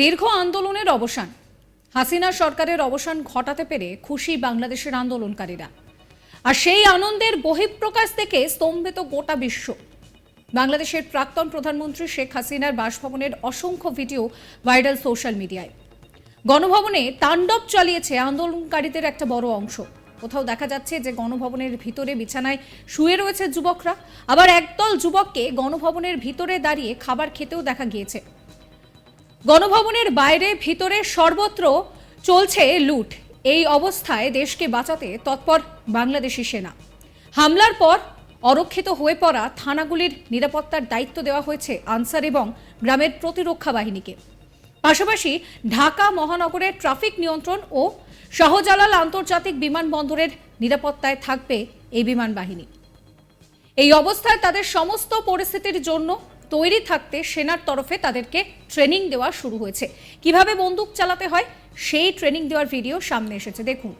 দীর্ঘ আন্দোলনের অবসান। হাসিনা সরকারের অবসান ঘটাতে পেরে খুশি বাংলাদেশের আন্দোলনকারীরা। আর সেই আনন্দের বহিঃপ্রকাশ থেকে স্তম্ভিত গোটা বিশ্ব। বাংলাদেশের প্রাক্তন প্রধানমন্ত্রী শেখ হাসিনার বাসভবনের অসংখ্য ভিডিও ভাইরাল সোশ্যাল মিডিয়ায়। গণভবনে তাণ্ডব চালিয়েছে আন্দোলনকারীদের একটা বড় অংশ। কোথাও দেখা যাচ্ছে যে গণভবনের ভিতরে বিছানায় শুয়ে রয়েছে যুবকরা। আবার একদল যুবককে গণভবনের ভিতরে দাঁড়িয়ে খাবার খেতেও দেখা গিয়েছে। গণভবনের বাইরে ভিতরে সর্বত্র চলছে লুট। এই অবস্থায় দেশকে বাঁচাতে তৎপর বাংলাদেশি সেনা। হামলার পর অরক্ষিত হয়ে পড়া থানাগুলির নিরাপত্তার দায়িত্ব দেওয়া হয়েছে আনসার এবং গ্রামের প্রতিরক্ষা বাহিনীকে। পাশাপাশি ঢাকা মহানগরের ট্রাফিক নিয়ন্ত্রণ ও শাহজালাল আন্তর্জাতিক বিমানবন্দরের নিরাপত্তায় থাকবে এই বিমান বাহিনী। এই অবস্থায় তাদের সমস্ত পরিস্থিতির জন্য তৈরি থাকতে সেনার তরফে তাদেরকে ট্রেনিং দেওয়া শুরু হয়েছে। কীভাবে বন্দুক চালাতে হয় সেই ট্রেনিং দেওয়ার ভিডিও সামনে এসেছে। দেখুন!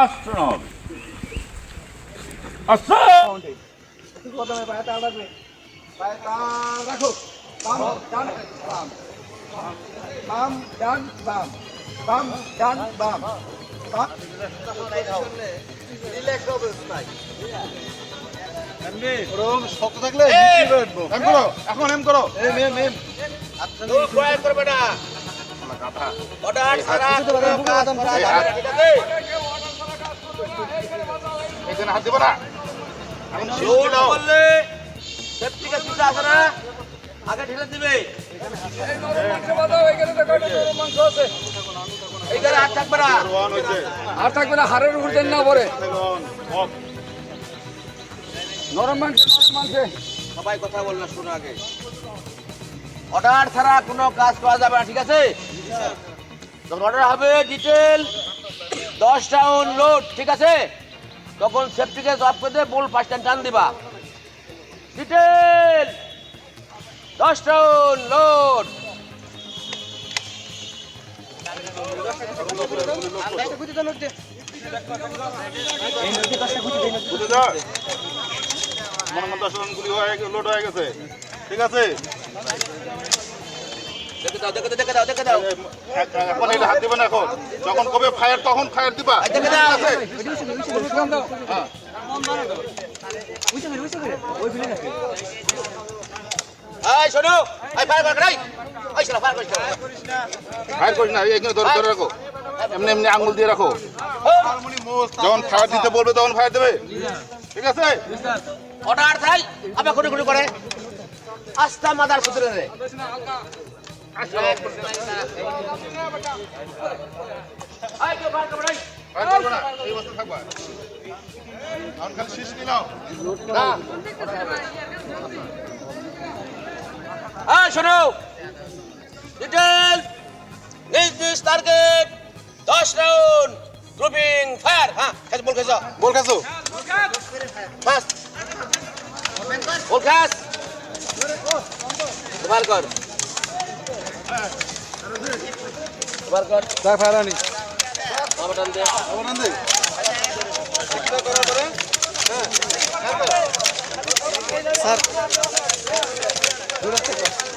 Astronaut. রিল্যাক্স হবে ওরকম শক্ত থাকলে এম করো এখন এম করো এম এম এম এখানে হাত দেবো না। এখন শিখতে দাও আগে ঢেলে দিবে ওয়ান হইছে আর থাকবে না। হাড়ের উপর দেন না পরে নরম নরম মাংস। সবাই কথা বল না শোনো আগে। অর্ডার ছাড়া কোনো কাজ করা যাবে না ঠিক আছে? যখন অর্ডার হবে ডিটেল দশ টাউন লোড ঠিক আছে? তখন সেফটিকে জব করে দিয়ে বোল টান টান দিবা। ডিটেল দশ টাউন লোড মনে মতো গুলি হয়ে লোড হয়ে গেছে ঠিক আছে এখন এটা হাত দিবে না এখন যখন কবে ফায়ার তখন ফায়ার দিবা শোনো ফায়ার ফায়ার করিস না। এখানে ধরে ধরে রাখো। এমনি এমনি আঙুল দিয়ে রাখো। যখন ফায়ার দিতে বলবে তখন ফায়ার দেবে। ঠিক আছে? অর্ডার তাই আবার কোটি কোটি করে। আস্তা মাদার পুত্রে রে। হ্যাঁ শোনো ডিটেল নির্দিষ টার্গেট দশ রাউন্ড গ্রুপিং ফায়ার হ্যাঁ খেস বল খেস বল কাছো বাস বল খেস ফায়ার কর ফায়ার কর তাই ফারানি বাবাটান দে বলেন দে করার পরে এই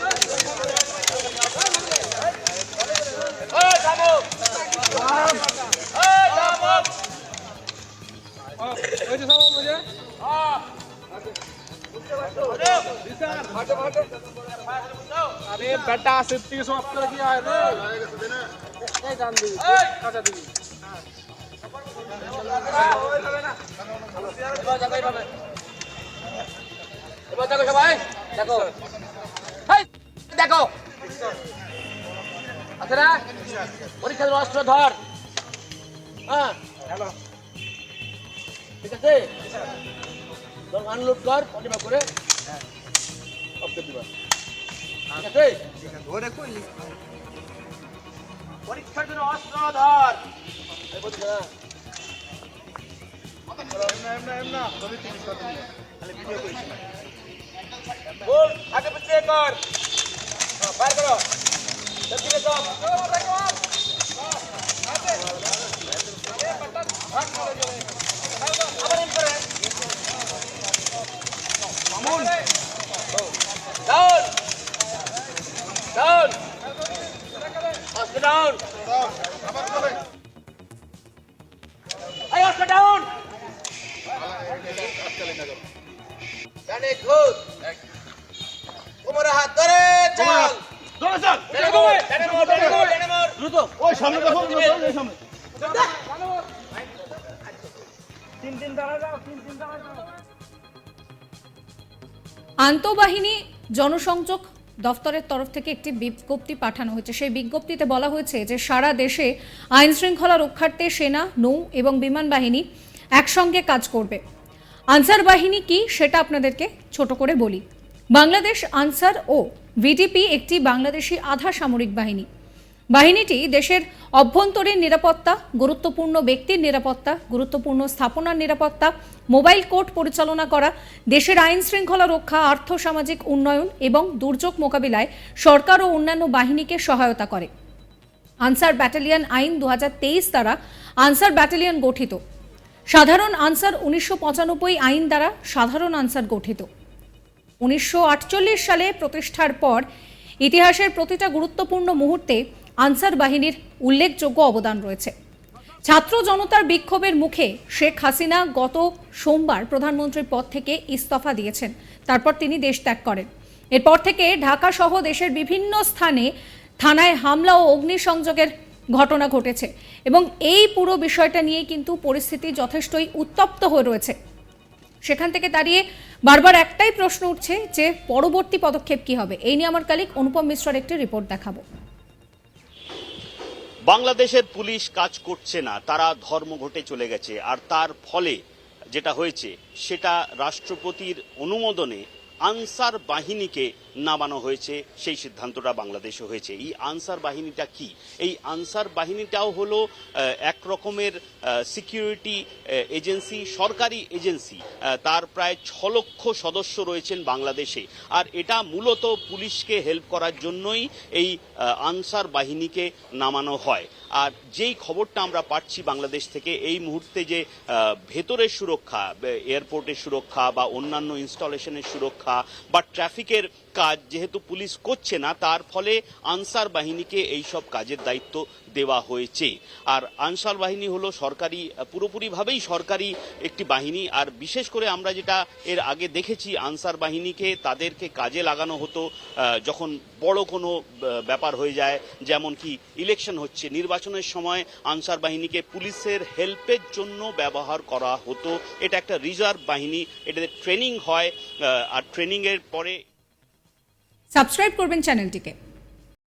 আরে বেটা সিদ্ধি সব করে কি আয় রে এই ডান দিবি কাঁচা দিবি এবার দেখো সবাই দেখো দেখো আছে না পরীক্ষার অস্ত্র ধর ঠিক আছে আনলোড করে দিবা ঠিক আছে পরীক্ষার জন্য অস্ত্র ধর এই বলছে না বল আগে পিছিয়ে কর ফায়ার করো সেফটি যাও আবার এম করে ডাউন এই অস্ত্র ডাউন ডানে খুদ কোমরে হাত ধরে চল দৌড়ে চল ডানে মোড় ডানে মোড় ডানে মোড় ডানে মোড় দ্রুত ওই সামনে দেখো ওই সামনে। আন্তঃবাহিনী জনসংযোগ দফতরের তরফ থেকে একটি বিজ্ঞপ্তি পাঠানো হয়েছে। সেই বিজ্ঞপ্তিতে বলা হয়েছে যে সারা দেশে আইন শৃঙ্খলা রক্ষার্থে সেনা, নৌ এবং বিমান বাহিনী একসঙ্গে কাজ করবে। আনসার বাহিনী কি সেটা আপনাদেরকে ছোট করে বলি। বাংলাদেশ আনসার ও ভিডিপি একটি বাংলাদেশি আধা সামরিক বাহিনী। বাহিনীটি দেশের অভ্যন্তরীণ নিরাপত্তা, গুরুত্বপূর্ণ ব্যক্তির নিরাপত্তা, গুরুত্বপূর্ণ স্থাপনার নিরাপত্তা, মোবাইল কোর্ট পরিচালনা করা, দেশের আইন শৃঙ্খলা রক্ষা আর্থ সামাজিক উন্নয়ন এবং দুর্যোগ মোকাবিলায় সরকার ও অন্যান্য বাহিনীকে সহায়তা করে। আনসার ব্যাটালিয়ন আইন দু হাজার তেইশ দ্বারা আনসার ব্যাটালিয়ন গঠিত। সাধারণ আনসার উনিশশো পঁচানব্বই আইন দ্বারা সাধারণ আনসার গঠিত। উনিশশো আটচল্লিশ সালে প্রতিষ্ঠার পর ইতিহাসের প্রতিটা গুরুত্বপূর্ণ মুহূর্তে আনসার বাহিনীর উল্লেখযোগ্য অবদান রয়েছে। ছাত্র জনতার বিক্ষোভের মুখে শেখ হাসিনা গত সোমবার প্রধানমন্ত্রীর পদ থেকে ইস্তফা দিয়েছেন। তারপর তিনি দেশ ত্যাগ করেন। এরপর থেকে ঢাকা সহ দেশের বিভিন্ন স্থানে থানায় হামলা ও অগ্নিসংযোগের ঘটনা ঘটেছে এবং এই পুরো বিষয়টা নিয়ে কিন্তু পরিস্থিতি যথেষ্টই উত্তপ্ত হয়ে রয়েছে। সেখান থেকে দাঁড়িয়ে বারবার একটাই প্রশ্ন উঠছে যে পরবর্তী পদক্ষেপ কি হবে? এই নিয়ে আমার কালিক অনুপম মিশ্রার একটি রিপোর্ট দেখাবো। বাংলাদেশের পুলিশ কাজ করছে না, তারা ধর্মঘটে চলে গেছে, আর তার ফলে যেটা হয়েছে, সেটা রাষ্ট্রপতির অনুমোদনে আনসার বাহিনীকে নামানো হয়েছে, সেই সিদ্ধান্তটা বাংলাদেশে হয়েছে। এই আনসার বাহিনীটা কি? এই আনসার বাহিনীটাও হলো এক রকমের সিকিউরিটি এজেন্সি সরকারি এজেন্সি তার প্রায় ছ লক্ষ সদস্য রয়েছেন বাংলাদেশে। আর এটা মূলত পুলিশকে হেল্প করার জন্যই এই আনসার বাহিনীকে নামানো হয়। আর যেই খবরটা আমরা পাচ্ছি বাংলাদেশ থেকে, এই মুহূর্তে যে ভেতরের সুরক্ষা এয়ারপোর্টের সুরক্ষা, বা অন্যান্য ইনস্টলেশনের সুরক্ষা, বা ট্রাফিকের কাজ যেহেতু পুলিশ করছে না, তার ফলে আনসার বাহিনীকে এই সব কাজের দায়িত্ব দেওয়া হয়েছে। আর আনসার বাহিনী হলো সরকারি, পুরোপুরিভাবেই সরকারি একটি বাহিনী। আর বিশেষ করে আমরা যেটা এর আগে দেখেছি, আনসার বাহিনীকে তাদেরকে কাজে লাগানো হতো যখন বড় কোনো ব্যাপার হয়ে যায়, যেমন কি ইলেকশন হচ্ছে, নির্বাচনের সময় আনসার বাহিনীকে পুলিশের হেল্পের জন্য ব্যবহার করা হতো। এটা একটা রিজার্ভ বাহিনী, এটাতে ট্রেনিং হয় আর ট্রেনিংয়ের পরে সাবস্ক্রাইব করবেন চ্যানেলটিকে।